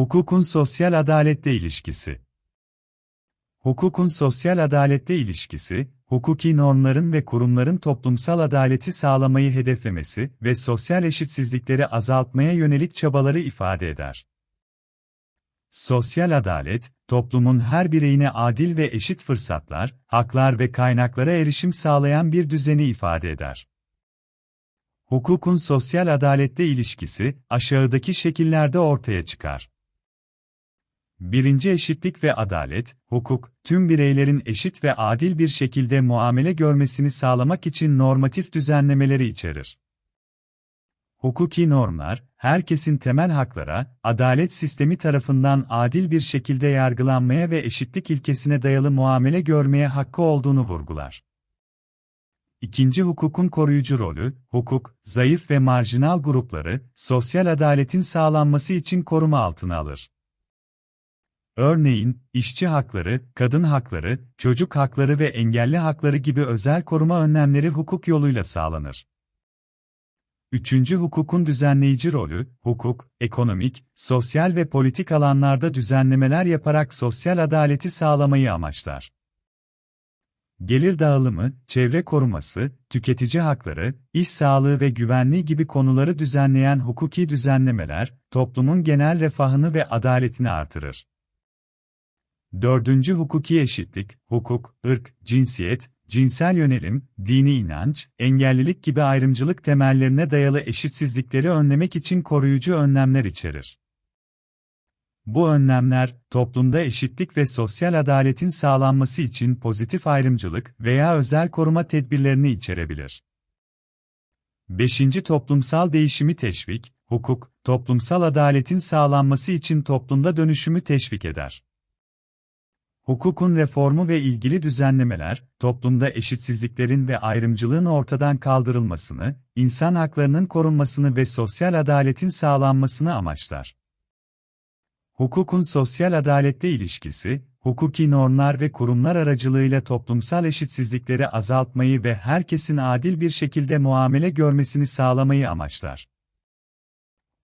Hukukun sosyal adalette ilişkisi. Hukukun sosyal adalette ilişkisi, hukuki normların ve kurumların toplumsal adaleti sağlamayı hedeflemesi ve sosyal eşitsizlikleri azaltmaya yönelik çabaları ifade eder. Sosyal adalet, toplumun her bireyine adil ve eşit fırsatlar, haklar ve kaynaklara erişim sağlayan bir düzeni ifade eder. Hukukun sosyal adalette ilişkisi, aşağıdaki şekillerde ortaya çıkar. Birinci eşitlik ve adalet, hukuk, tüm bireylerin eşit ve adil bir şekilde muamele görmesini sağlamak için normatif düzenlemeleri içerir. Hukuki normlar, herkesin temel haklara, adalet sistemi tarafından adil bir şekilde yargılanmaya ve eşitlik ilkesine dayalı muamele görmeye hakkı olduğunu vurgular. İkinci hukukun koruyucu rolü, hukuk, zayıf ve marjinal grupları, sosyal adaletin sağlanması için koruma altına alır. Örneğin, işçi hakları, kadın hakları, çocuk hakları ve engelli hakları gibi özel koruma önlemleri hukuk yoluyla sağlanır. Üçüncü hukukun düzenleyici rolü, hukuk, ekonomik, sosyal ve politik alanlarda düzenlemeler yaparak sosyal adaleti sağlamayı amaçlar. Gelir dağılımı, çevre koruması, tüketici hakları, iş sağlığı ve güvenliği gibi konuları düzenleyen hukuki düzenlemeler, toplumun genel refahını ve adaletini artırır. Dördüncü hukuki eşitlik, hukuk, ırk, cinsiyet, cinsel yönelim, dini inanç, engellilik gibi ayrımcılık temellerine dayalı eşitsizlikleri önlemek için koruyucu önlemler içerir. Bu önlemler, toplumda eşitlik ve sosyal adaletin sağlanması için pozitif ayrımcılık veya özel koruma tedbirlerini içerebilir. 5. Toplumsal değişimi teşvik, hukuk, toplumsal adaletin sağlanması için toplumda dönüşümü teşvik eder. Hukukun reformu ve ilgili düzenlemeler, toplumda eşitsizliklerin ve ayrımcılığın ortadan kaldırılmasını, insan haklarının korunmasını ve sosyal adaletin sağlanmasını amaçlar. Hukukun sosyal adalette ilişkisi, hukuki normlar ve kurumlar aracılığıyla toplumsal eşitsizlikleri azaltmayı ve herkesin adil bir şekilde muamele görmesini sağlamayı amaçlar.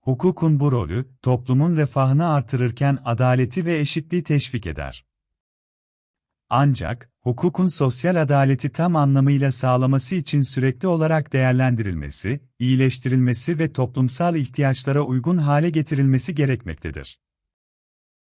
Hukukun bu rolü, toplumun refahını artırırken adaleti ve eşitliği teşvik eder. Ancak, hukukun sosyal adaleti tam anlamıyla sağlaması için sürekli olarak değerlendirilmesi, iyileştirilmesi ve toplumsal ihtiyaçlara uygun hale getirilmesi gerekmektedir.